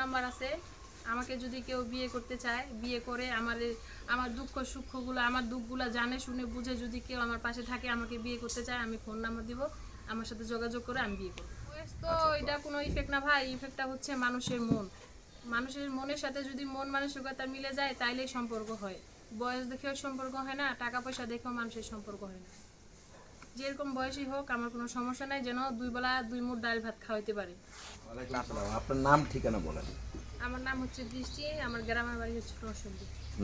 Number আছে। আমাকে যদি কেউ বিয়ে করতে চায় বিয়ে করে আমার আমার দুঃখ সুখগুলো আমার দুঃখগুলো জানে শুনে বুঝে যদি কেউ আমার পাশে থাকে আমাকে বিয়ে করতে চায় আমি ফোন নাম্বার দিব। আমার সাথে যোগাযোগ করে আমি বিয়ে করব। বয়স তো এটা কোনো ইফেক্ট না ভাই ইফেক্টটা হচ্ছে মানুষের মন। মানুষের মনের সাথে যদি মন মানসিকতা মিলে যায় তাইলেই সম্পর্ক হয়। বয়স দেখেও সম্পর্ক হয় না টাকা পয়সা দেখেও মানুষের সম্পর্ক হয় না। যেরকম বয়সই হোক আমার কোনো সমস্যা নাই যেন দুই বেলা দুই মুঠ ডাল ভাত খাওয়াইতে পারে। ওয়ালাইকুম আসসালাম। আপনার নাম ঠিকানা বলেন। আমার নাম হচ্ছে দৃষ্টি আমার গ্রামের বাড়ি হচ্ছে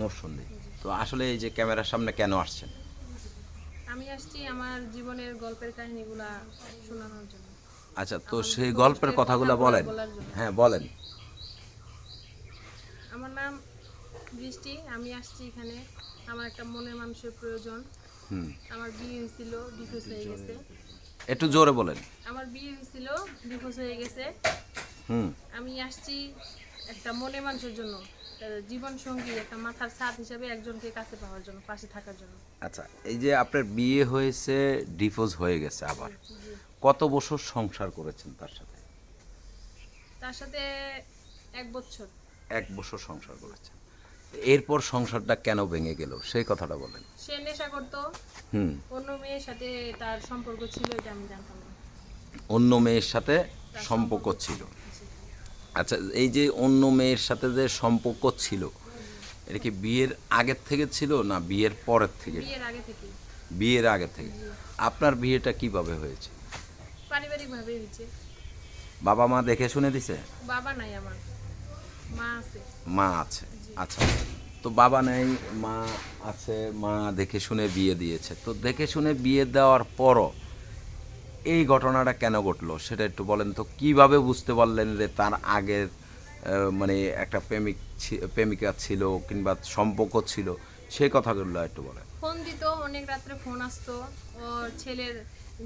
নরসন্দী। তো আসলে এই যে ক্যামেরার সামনে কেন আসছেন? আমি আসছি আমার জীবনের গল্পের কাহিনীগুলা শোনানোর জন্য। আচ্ছা তো সেই গল্পের কথাগুলো বলেন। হ্যাঁ বলেন। আমার নাম বৃষ্টি আমি আসছি এখানে। আমার একটা মনের মানুষের প্রয়োজন। আমার বিয়ে হয়েছিল ডিভোর্স হয়ে গেছে। একটু জোরে বলেন। আমার বিয়ে হয়েছিল ডিভোর্স হয়ে গেছে। হুম। আমি আসছি একটা মনে মানুষের জন্য জীবন সঙ্গী একটা মাথার ছাদ হিসাবে একজনকে কাছে পাওয়ার জন্য পাশে থাকার জন্য। আচ্ছা এই যে আপনার বিয়ে হয়েছে ডিভোর্স হয়ে গেছে আবার। কত বছর সংসার করেছেন তার সাথে? তার সাথে এক বছর। এক বছর সংসার করেছেন। এরপর সংসারটা কেন ভেঙে গেল? সেই কথাটা বলেন। সে নেশা করতো হুম। অন্য মেয়ের সাথে তার সম্পর্ক ছিল এটা আমি জানতাম না। অন্য মেয়ের সাথে সম্পর্ক ছিল। আচ্ছা এই যে অন্য মেয়ের সাথে যে সম্পর্ক ছিল এটা কি বিয়ের আগের থেকে ছিল না বিয়ের পরের থেকে? বিয়ের আগে থেকে বিয়ের আগে থেকে। আপনার বিয়েটা কীভাবে হয়েছে? পারিবারিক ভাবে হয়েছে। বাবা মা দেখে শুনে দিছে? বাবা নাই আমার। মা আছে। আচ্ছা তো বাবা নেই মা আছে মা দেখে শুনে বিয়ে দিয়েছে। তো দেখে শুনে বিয়ে দেওয়ার পরও এই ঘটনাটা কেন ঘটলো সেটা একটু বলেন তো কীভাবে বুঝতে পারলেন যে তার আগের মানে একটা প্রেমিক প্রেমিকা ছিল কিংবা সম্পর্ক ছিল সেই কথাগুলো একটু বলেন। ফোন দিত অনেক রাত্রে ফোন আসতো। ওর ছেলের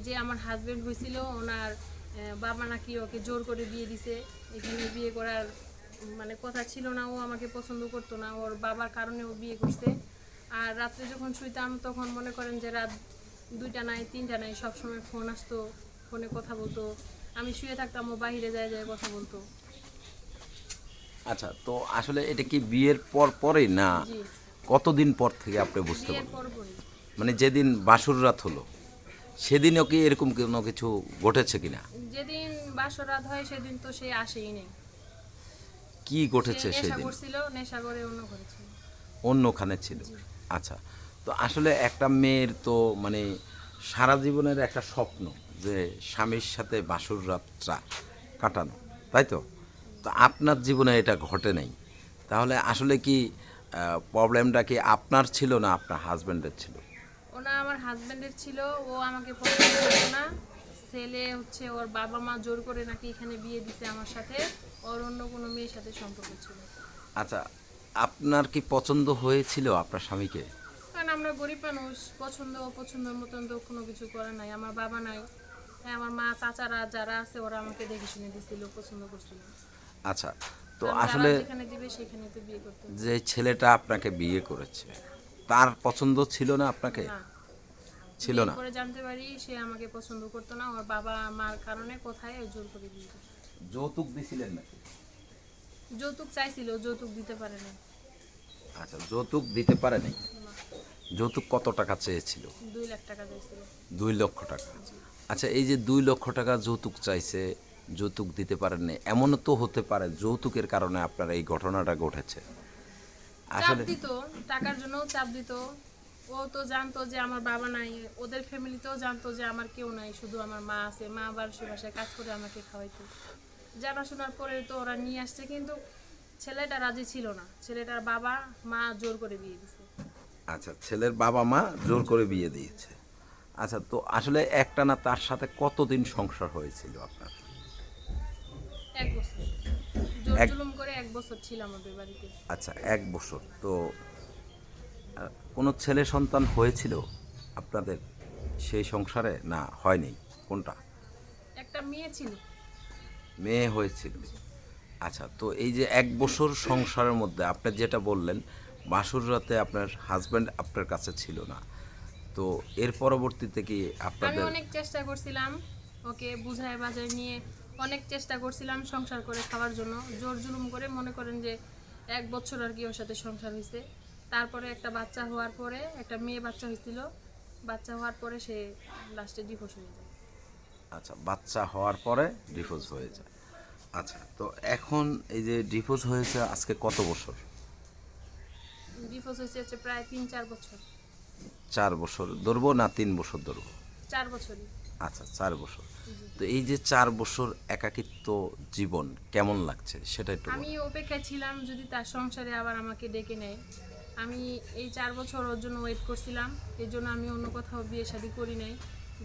যে আমার হাজবেন্ড হয়েছিল ওনার বাবা নাকি ওকে জোর করে বিয়ে দিছে। এখানে বিয়ে করার মানে কথা ছিল না ও আমাকে পছন্দ করতো না ওর বাবার কারণে ও বিয়ে করছে। আর রাত্রে যখন শুইতাম তখন মনে করেন যে রাত দুইটা নাই তিনটা নাই সবসময় ফোন আসতো ফোনে কথা বলতো। আমি শুয়ে থাকতাম ও বাইরে যায় যায় কথা বলতো। আচ্ছা তো আসলে এটা কি বিয়ের পর পরেই না কতদিন পর থেকে আপনি বুঝতে পারলেন? মানে যেদিন বাসুর রাত হলো সেদিনও কি এরকম কোনো কিছু ঘটেছে কিনা? যেদিন বাসর রাত হয় সেদিন তো সে আসেই নেই। কি ঘটেছে অন্য করেছিল অন্যখানে ছিল। আচ্ছা তো আসলে একটা মেয়ের তো মানে সারা জীবনের একটা স্বপ্ন যে স্বামীর সাথে বাসুর রাতটা কাটানো তাই তো? তো আপনার জীবনে এটা ঘটে নাই। তাহলে আসলে কি প্রবলেমটা কি আপনার ছিল না আপনার হাজব্যান্ডের ছিল? ওনা আমার হাজবেন্ডের ছিল ও আমাকে পছন্দ করতো না। ছেলে হচ্ছে ওর বাবা মা জোর করে নাকি এখানে বিয়ে দিছে আমার সাথে। ওর অন্য কোনো মেয়ের সাথে সম্পর্ক ছিল। আচ্ছা আপনার কি পছন্দ হয়েছিল আপনার স্বামীকে? কারণ আমরা গরিব মানুষ পছন্দ অপছন্দের মতন তো কোনো কিছু করে নাই। আমার বাবা নাই। হ্যাঁ আমার মা চাচারা যারা আছে ওরা আমাকে দেখে শুনে দিছিল পছন্দ করছিল। আচ্ছা তো আসলে যেখানে দিবে সেখানে তো বিয়ে করতে যে ছেলেটা আপনাকে বিয়ে করেছে তার পছন্দ ছিল না আপনাকে? না। ছিল না। করে জানতে পারি সে আমাকে পছন্দ করতো না ওর বাবা মার কারণে কোথায় জোর করে বিয়ে যৌতুক দিছিলেন নাকি? যৌতুক চাইছিল যৌতুক দিতে পারে না আচ্ছা যৌতুক দিতে পারে নাই? যৌতুক কত টাকা চেয়েছিল? দুই লাখ টাকা চাইছিল। দুই লক্ষ টাকা। আচ্ছা এই যে দুই লক্ষ টাকা যৌতুক চাইছে যৌতুক দিতে পারেননি এমনও তো হতে পারে যৌতুকের কারণে আপনার এই ঘটনাটা ঘটেছে। আসলে দিত টাকার জন্য চাপ দিত ও তো জানতো যে আমার বাবা নাই ওদের ফ্যামিলিতেও জানতো যে আমার কেউ নাই শুধু আমার মা আছে। মা আবার সে বাসায় কাজ করে আমাকে খাওয়াইতো। জানাশোনার পরে তো ওরা নিয়ে আসছে কিন্তু ছেলেটা রাজি ছিল না। ছেলেটার বাবা মা জোর করে বিয়ে দিছে। আচ্ছা ছেলের বাবা মা জোর করে বিয়ে দিয়েছে। আচ্ছা তো আসলে একটা না তার সাথে কতদিন সংসার হয়েছিল আপনার? এক বছর। জোর জুলুম করে এক বছর ছিলাম ওদের বাড়িতে। আচ্ছা এক বছর। তো কোনো ছেলে সন্তান হয়েছিল আপনাদের? সেই সংসারে? না হয়নি। কোনটা? একটা মেয়ে ছিল। মেয়ে হয়েছিল। আচ্ছা তো এই যে এক বছর সংসারের মধ্যে আপনি যেটা বললেন বাসুর রাতে আপনার হাজব্যান্ড আপনার কাছে ছিল না। তো এর পরবর্তীতে কি আপনাদের আমি অনেক চেষ্টা করছিলাম ওকে বুঝায় বাজায় নিয়ে অনেক চেষ্টা করছিলাম সংসার করে খাওয়ার জন্য। জোর জুলুম করে মনে করেন যে এক বছর আর কি ওর সাথে সংসার হয়েছে তারপরে একটা বাচ্চা হওয়ার পরে একটা মেয়ে বাচ্চা হয়েছিল বাচ্চা হওয়ার পরে সে লাস্টে ডিভোর্স হয়ে যায়। আচ্ছা বাচ্চা হওয়ার পরে ডিভোর্স হয়ে যায়। আচ্ছা তো এখন এই যে ডিভোর্স হয়েছে আজকে কত বছর? ডিভোর্স হয়েছে হচ্ছে প্রায় তিন চার বছর। চার বছর ধরবো না তিন বছর ধরবো? চার বছরই। আচ্ছা চার বছর। তো এই যে চার বছর একাকিত্ব জীবন কেমন লাগছে সেটা একটু। আমি অপেক্ষায় ছিলাম যদি তার সংসারে আবার আমাকে ডেকে নেয়। আমি এই চার বছর ওর জন্য ওয়েট করছিলাম। এই জন্য আমি অন্য কোথাও বিয়ে শাদি করি নাই।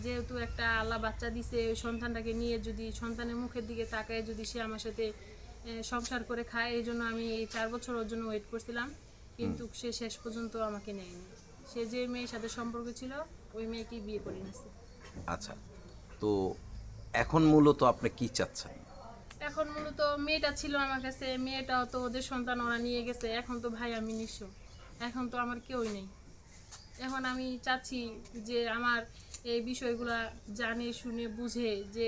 যেহেতু একটা আল্লাহ বাচ্চা দিছে ওই সন্তানটাকে নিয়ে যদি সন্তানের মুখের দিকে তাকায় যদি সে আমার সাথে সংসার করে খায় এই জন্য আমি এই চার বছর ওর জন্য ওয়েট করছিলাম। কিন্তু সে শেষ পর্যন্ত আমাকে নেয়নি। সে যে মেয়ের সাথে সম্পর্ক ছিল ওই মেয়েকেই বিয়ে করে নিয়েছে। আচ্ছা তো এখন মূলত আপনি কি চাচ্ছেন? এখন মূলত মেয়েটা ছিল আমার কাছে মেয়েটাও তো ওদের সন্তান ওরা নিয়ে গেছে এখন তো ভাই আমি নিঃস্ব। এখন তো আমার কেউই নেই। এখন আমি চাচ্ছি যে আমার এই বিষয়গুলো জানে শুনে বুঝে যে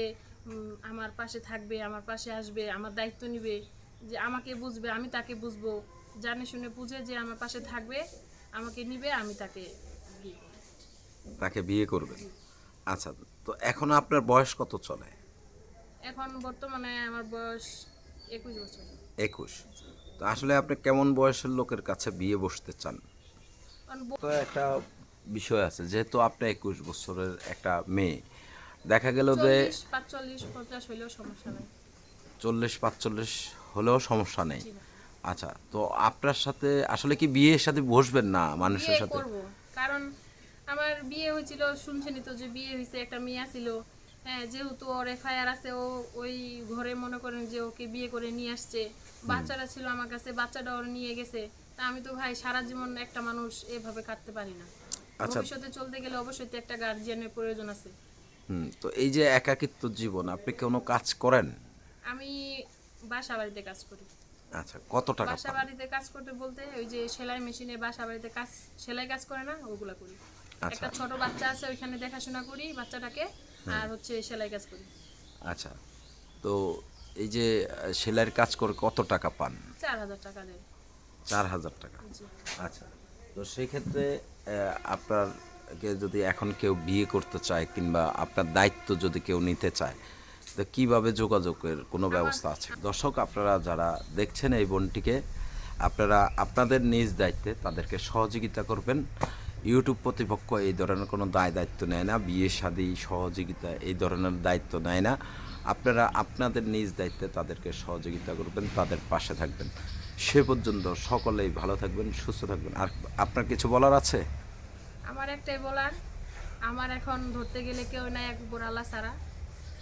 আমার পাশে থাকবে আমার পাশে আসবে আমার দায়িত্ব নেবে যে আমাকে বুঝবে আমি তাকে বুঝব। জানে শুনে বুঝে যে আমার পাশে থাকবে আমাকে নিবে আমি তাকে বিয়ে তাকে বিয়ে করবেন আচ্ছা তো এখন আপনার বয়স কত চলে? এখন বর্তমানে আমার বয়স একুশ বছর। একুশ। তো আসলে আপনি কেমন বয়সের লোকের কাছে বিয়ে বসতে চান? তো একটা বিষয় আছে যেহেতু আপনি একুশ বছরের একটা মেয়ে দেখা গেল যে চল্লিশ পাঁচচল্লিশ হলেও সমস্যা নেই। আচ্ছা তো আপনার সাথে আসলে কি বিয়ের সাথে বসবেন না মানুষের সাথে? কারণ আমার বিয়ে হয়েছিল শুনছেনই তো যে বিয়ে হয়েছে একটা মেয়ে ছিল হ্যাঁ যেহেতু ওর এফআইআর আছে ও ওই ঘরে মনে করেন যে ওকে বিয়ে করে নিয়ে আসছে। বাচ্চাটা ছিল আমার কাছে বাচ্চাটা ওর নিয়ে গেছে। তা আমি তো ভাই সারা জীবন একটা মানুষ এভাবে কাটতে পারি না। আচ্ছা। ভবিষ্যতে চলতে গেলে অবশ্যই তো একটা গার্জিয়ানের প্রয়োজন আছে। হুম তো এই যে একাকিত্ব জীবন আপনি কোনো কাজ করেন? আমি বাসা বাড়িতে কাজ করি। আচ্ছা কত টাকা বাসা বাড়িতে কাজ করতে বলতে ওই যে সেলাই মেশিনে বাসা বাড়িতে কাজ সেলাই কাজ করে না ওগুলা করি। একটা ছোট বাচ্চা আছে ওইখানে দেখাশোনা করি বাচ্চাটাকে আর হচ্ছে সেলাই কাজ করি। আচ্ছা। তো এই যে সেলাইয়ের কাজ করে কত টাকা পান? চার হাজার টাকা দেয় চার হাজার টাকা। আচ্ছা। তো সেই ক্ষেত্রে আহ, আপনারকে যদি এখন কেউ বিয়ে করতে চায় কিংবা আপনার দায়িত্ব যদি কেউ নিতে চায় তো কীভাবে যোগাযোগের কোনো ব্যবস্থা আছে? দর্শক আপনারা যারা দেখছেন এই বোনটিকে আপনারা আপনাদের নিজ দায়িত্বে তাদেরকে সহযোগিতা করবেন। ইউটিউব কর্তৃপক্ষ এই ধরনের কোনো দায় দায়িত্ব নেয় না, বিয়ে, শাদী, সহযোগিতা এই ধরনের দায়িত্ব নেয় না। আপনারা আপনাদের নিজ দায়িত্বে তাদেরকে সহযোগিতা করবেন, তাদের পাশে থাকবেন। সে পর্যন্ত সকলেই ভালো থাকবেন, সুস্থ থাকবেন। আর আপনার কিছু বলার আছে? আমার একটাই বলার, আমার এখন ধরতে গেলে কেউ নাই এক উপর আল্লাহ ছাড়া।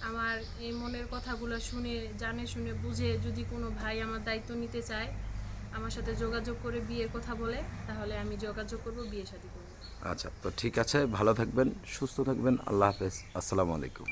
আমার এই মনের কথাগুলো শুনে, জানে শুনে, বুঝে যদি কোনো ভাই আমার দায়িত্ব নিতে চায়, আমার সাথে যোগাযোগ করে বিয়ের কথা বলে, তাহলে আমি যোগাযোগ করব, বিয়ে শাদী করব। আচ্ছা তো ঠিক আছে ভালো থাকবেন সুস্থ থাকবেন আল্লাহ হাফেজ আসসালামু আলাইকুম।